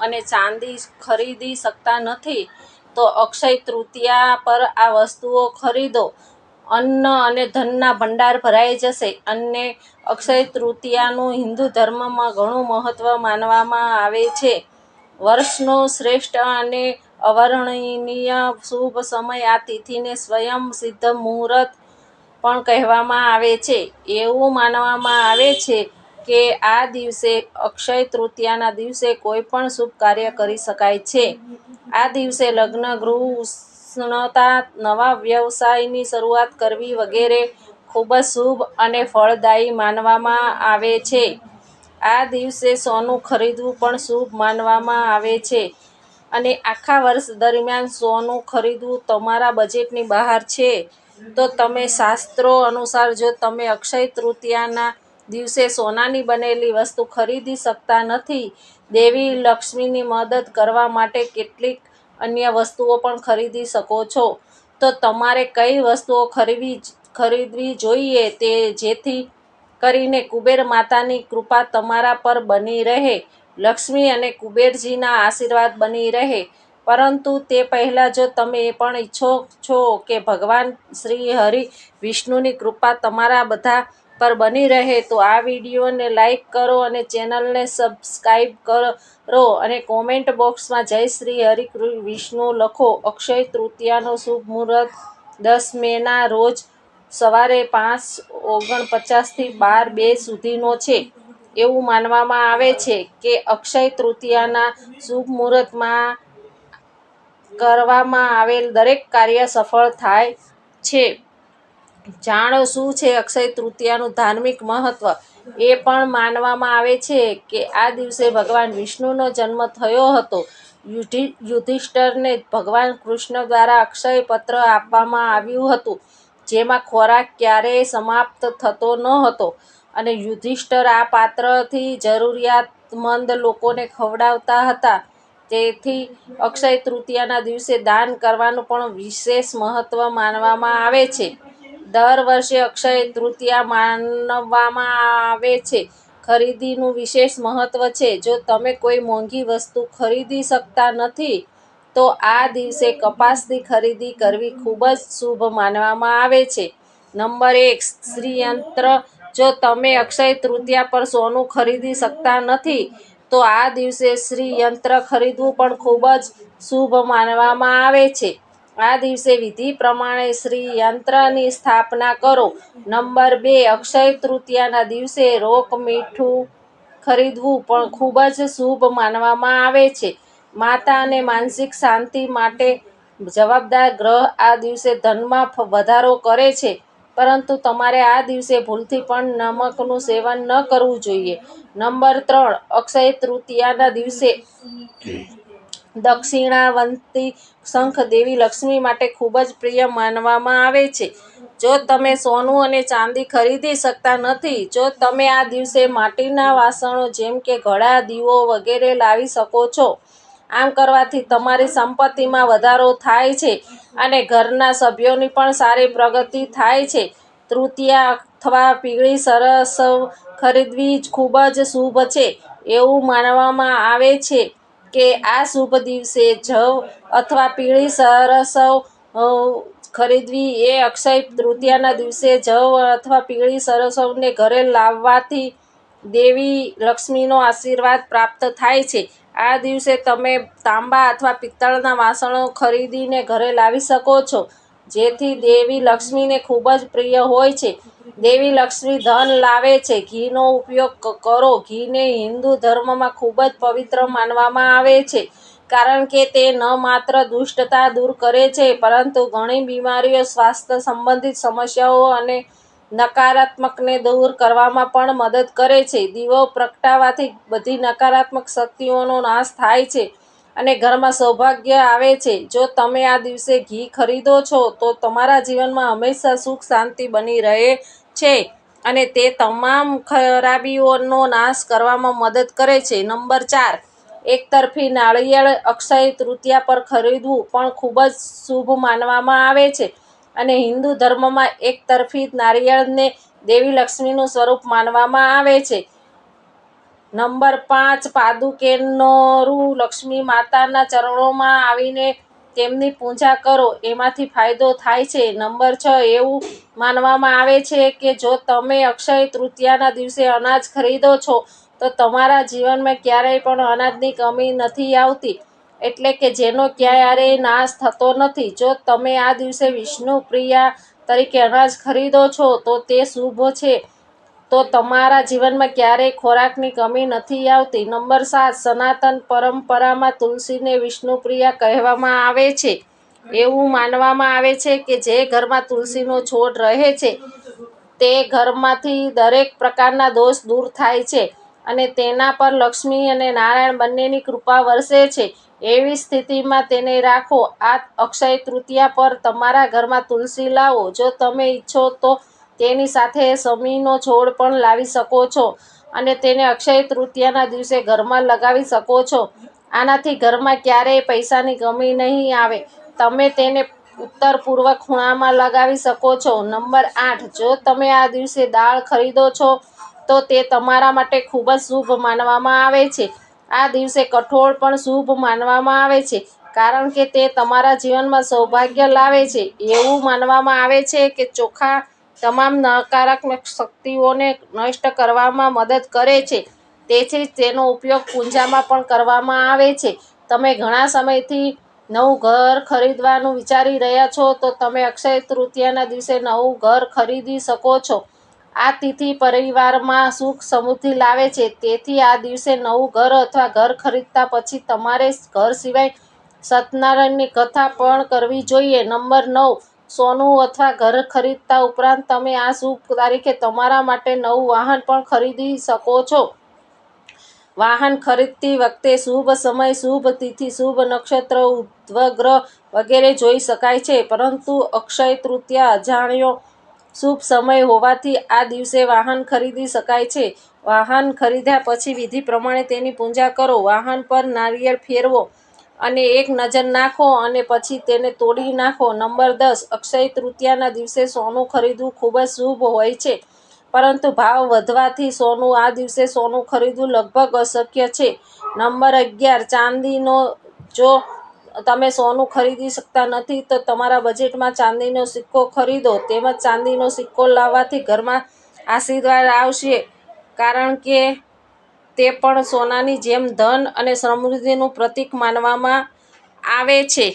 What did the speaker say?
અને ચાંદી ખરીદી શકતા નથી, તો અક્ષય તૃતીયા પર આ વસ્તુઓ ખરીદો. અન્ન અને ધનના ભંડાર ભરાઈ જશે. અને અક્ષય તૃતીયાનું હિન્દુ ધર્મમાં ઘણું મહત્વ માનવામાં આવે છે. વર્ષનો શ્રેષ્ઠ અને અવર્ણનીય શુભ સમય આ તિથિને સ્વયં સિદ્ધ મુહૂર્ત પણ કહેવામાં આવે છે. એવું માનવામાં આવે છે કે આ દિવસે અક્ષય તૃતીયાના દિવસે કોઈ પણ શુભ કાર્ય કરી શકાય છે. આ દિવસે લગ્ન, ગૃહ, ઉષ્ણતા, નવા વ્યવસાયની શરૂઆત કરવી વગેરે ખૂબ જ શુભ અને ફળદાયી માનવામાં આવે છે. આ દિવસે સોનું ખરીદવું પણ શુભ માનવામાં આવે છે. અને આખા વર્ષ દરમિયાન સોનું ખરીદવું તમારા બજેટની બહાર છે. તો તમે શાસ્ત્રો અનુસાર જો તમે અક્ષય તૃતીયાના દિવસે સોનાની બનેલી વસ્તુ ખરીદી શકતા નથી. દેવી લક્ષ્મીની મદદ કરવા માટે કેટલીક અન્ય વસ્તુઓ પણ ખરીદી શકો છો. તો તમારે કઈ વસ્તુઓ ખરીદવી ખરીદવી જોઈએ તે જેથી કરીને કુબેર માતાની કૃપા તમારા પર બની રહે, લક્ષ્મી અને કુબેરજીના આશીર્વાદ બની રહે. પરંતુ તે પહેલાં જો તમે એ પણ ઈચ્છો છો કે ભગવાન શ્રી હરિ વિષ્ણુની કૃપા તમારા બધા પર બની રહે તો આ વિડીયોને લાઈક કરો અને ચેનલને સબસ્ક્રાઈબ કરો અને કોમેન્ટ બોક્સમાં જય શ્રી હરિ વિષ્ણુ લખો. અક્ષય તૃતીયાનો શુભ મુહૂર્ત દસ મેના રોજ સવારે પાંચ ઓગણપચાસથી બાર બે સુધીનો છે. એવું માનવામાં આવે છે કે અક્ષય તૃતીયાના શુભ મુહૂર્તમાં કરવામાં આવેલ દરેક કાર્ય સફળ થાય છે. જાણો શું છે અક્ષય તૃતીયાનું ધાર્મિક મહત્વ? એ પણ માનવામાં આવે છે કે આ દિવસે ભગવાન વિષ્ણુનો જન્મ થયો હતો. યુધિ, યુધિષ્ઠરને ભગવાન કૃષ્ણ દ્વારા અક્ષય પત્ર આપવામાં આવ્યું હતું, જેમાં ખોરાક ક્યારેય સમાપ્ત થતો ન હતો અને યુધિષ્ઠર આ પાત્રથી જરૂરિયાતમંદ લોકોને ખવડાવતા હતા. તેથી અક્ષય તૃતીયાના દિવસે દાન કરવાનું પણ વિશેષ મહત્ત્વ માનવામાં આવે છે. દર વર્ષે અક્ષય તૃતીયા માનવામાં આવે છે. ખરીદીનું વિશેષ મહત્વ છે. જો તમે કોઈ મોંઘી વસ્તુ ખરીદી શકતા નથી, તો આ દિવસે કપાસની ખરીદી કરવી ખૂબ જ શુભ માનવામાં આવે છે. નંબર એક શ્રીયંત્ર જો તમે અક્ષય તૃતીયા પર સોનું ખરીદી શકતા નથી, તો આ દિવસે શ્રીયંત્ર ખરીદવું પણ ખૂબ જ શુભ માનવામાં આવે છે. આ દિવસે વિધિ પ્રમાણે શ્રી યંત્રની સ્થાપના કરો. નંબર બે, અક્ષય તૃતીયાના દિવસે રોક મીઠું ખરીદવું પણ ખૂબ જ શુભ માનવામાં આવે છે. માતા અને માનસિક શાંતિ માટે જવાબદાર ગ્રહ આ દિવસે ધનમાં વધારો કરે છે. પરંતુ તમારે આ દિવસે ભૂલથી પણ નમકનું સેવન ન કરવું જોઈએ. નંબર ત્રણ, અક્ષય તૃતીયાના દિવસે દક્ષિણાવંતી શંખ દેવી લક્ષ્મી માટે ખૂબ જ પ્રિય માનવામાં આવે છે. જો તમે સોનું અને ચાંદી ખરીદી શકતા નથી, જો તમે આ દિવસે માટીના વાસણો જેમ કે ઘડા, દીવો વગેરે લાવી શકો છો, આમ કરવાથી તમારી સંપત્તિમાં વધારો થાય છે અને ઘરના સભ્યોની પણ સારી પ્રગતિ થાય છે. તૃતીયા અથવા પીળી સરસ ખરીદવી ખૂબ જ શુભ છે એવું માનવામાં આવે છે. કે આ શુભ દિવસે જવ અથવા પીળી સરસવ ખરીદવી એ અક્ષય તૃતીયાના દિવસે જવ અથવા પીળી સરસવને ઘરે લાવવાથી દેવી લક્ષ્મીનો આશીર્વાદ પ્રાપ્ત થાય છે. આ દિવસે તમે તાંબા અથવા પિત્તળના વાસણો ખરીદીને ઘરે લાવી શકો છો. જેથી દેવી લક્ષ્મીને ખૂબ જ પ્રિય હોય છે. દેવી લક્ષ્મી ધન લાવે છે. ઘીનો ઉપયોગ કરો. ઘીને હિન્દુ ધર્મમાં ખૂબ જ પવિત્ર માનવામાં આવે છે. કારણ કે તે ન માત્ર દુષ્ટતા દૂર કરે છે, પરંતુ ઘણી બીમારીઓ સ્વાસ્થ્ય સંબંધિત સમસ્યાઓ અને નકારાત્મકને દૂર કરવામાં પણ મદદ કરે છે. દીવો પ્રગટાવાથી બધી નકારાત્મક શક્તિઓનો નાશ થાય છે. અને ઘરમાં સૌભાગ્ય આવે છે. જો તમે આ દિવસે ઘી ખરીદો છો, તો તમારા જીવનમાં હંમેશા સુખ શાંતિ બની રહે છે અને તે તમામ ખરાબીઓનો નાશ કરવામાં મદદ કરે છે. નંબર ચાર, એકતરફી નાળિયેર અક્ષય તૃતીયા પર ખરીદવું પણ ખૂબ જ શુભ માનવામાં આવે છે અને હિન્દુ ધર્મમાં એકતરફી નારિયેળને દેવી લક્ષ્મીનું સ્વરૂપ માનવામાં આવે છે. નંબર પાંચ પાદુકેનોરુ લક્ષ્મી માતાના ચરણોમાં આવીને તેમની પૂજા કરો, એમાંથી ફાયદો થાય છે. નંબર છ, એવું માનવામાં આવે છે કે જો તમે અક્ષય તૃતીયાના દિવસે અનાજ ખરીદો છો, તો તમારા જીવનમાં ક્યારેય પણ અનાજની કમી નથી આવતી. એટલે કે જેનો ક્યારેય નાશ થતો નથી. જો તમે આ દિવસે વિષ્ણુ પ્રિયા તરીકે અનાજ ખરીદો છો, તો તે શુભ છે. તો તમારા જીવનમાં ક્યારેય ખોરાકની કમી નથી આવતી. નંબર સાત, સનાતન પરંપરામાં તુલસીને વિષ્ણુપ્રિયા કહેવામાં આવે છે. એવું માનવામાં આવે છે કે જે ઘરમાં તુલસીનો છોડ રહે છે, તે ઘરમાંથી દરેક પ્રકારના દોષ દૂર થાય છે અને તેના પર લક્ષ્મી અને નારાયણ બંનેની કૃપા વરસે છે. એવી સ્થિતિમાં તેને રાખો. આ અક્ષય તૃતીયા પર તમારા ઘરમાં તુલસી લાવો. જો તમે ઈચ્છો તો તેની સાથે શમીનો છોડ પણ લાવી શકો છો અને તેને અક્ષય તૃતીયાના દિવસે ઘરમાં લગાવી શકો છો. આનાથી ઘરમાં ક્યારેય પૈસાની કમી નહીં આવે. તમે તેને ઉત્તર પૂર્વ ખૂણામાં લગાવી શકો છો. નંબર આઠ, જો તમે આ દિવસે દાળ ખરીદો છો, તો તે તમારા માટે ખૂબ જ શુભ માનવામાં આવે છે. આ દિવસે કઠોળ પણ શુભ માનવામાં આવે છે, કારણ કે તે તમારા જીવનમાં સૌભાગ્ય લાવે છે. એવું માનવામાં આવે છે કે ચોખા તમામ નકારાત્મક શક્તિઓને નષ્ટ કરવામાં મદદ કરે છે. તેથી તેનો ઉપયોગ પૂજામાં પણ કરવામાં આવે છે. તમે ઘણા સમયથી નવું ઘર ખરીદવાનું વિચારી રહ્યા છો, તો તમે અક્ષય તૃતીયાના દિવસે નવું ઘર ખરીદી શકો છો. આ તિથિ પરિવારમાં સુખ સમૃદ્ધિ લાવે છે. તેથી આ દિવસે નવું ઘર અથવા ઘર ખરીદતા પછી તમારે ઘર સિવાય સત્યનારાયણની કથા પણ કરવી જોઈએ. નંબર નવ સોનું અથવા ઘર ખરીદતા ઉપરાંત તમે આ શુભ તારીખે તમારા માટે નવું વાહન પણ ખરીદી શકો છો. વાહન ખરીદતી વખતે શુભ સમય, શુભ તિથિ, શુભ નક્ષત્ર, ઉદ્વગ્રહ વગેરે જોઈ શકાય છે. પરંતુ અક્ષય તૃતીયા અજાણ્યો શુભ સમય હોવાથી આ દિવસે વાહન ખરીદી શકાય છે. વાહન ખરીદ્યા પછી વિધિ પ્રમાણે તેની પૂજા કરો. વાહન પર નારિયેળ ફેરવો. અને એક નજર નાખો અને પછી તેને તોડી નાખો. નંબર દસ, અક્ષય તૃતીયાના દિવસે સોનું ખરીદવું ખૂબ જ શુભ હોય છે, પરંતુ ભાવ વધવાથી સોનું આ દિવસે સોનું ખરીદવું લગભગ અશક્ય છે. નંબર અગિયાર, ચાંદીનો જો તમે સોનું ખરીદી શકતા નથી, તો તમારા બજેટમાં ચાંદીનો સિક્કો ખરીદો, તેમજ ચાંદીનો સિક્કો લાવવાથી ઘરમાં આશીર્વાદ આવશે, કારણ કે તે પણ સોનાની જેમ ધન અને સમૃદ્ધિનું પ્રતીક માનવામાં આવે છે.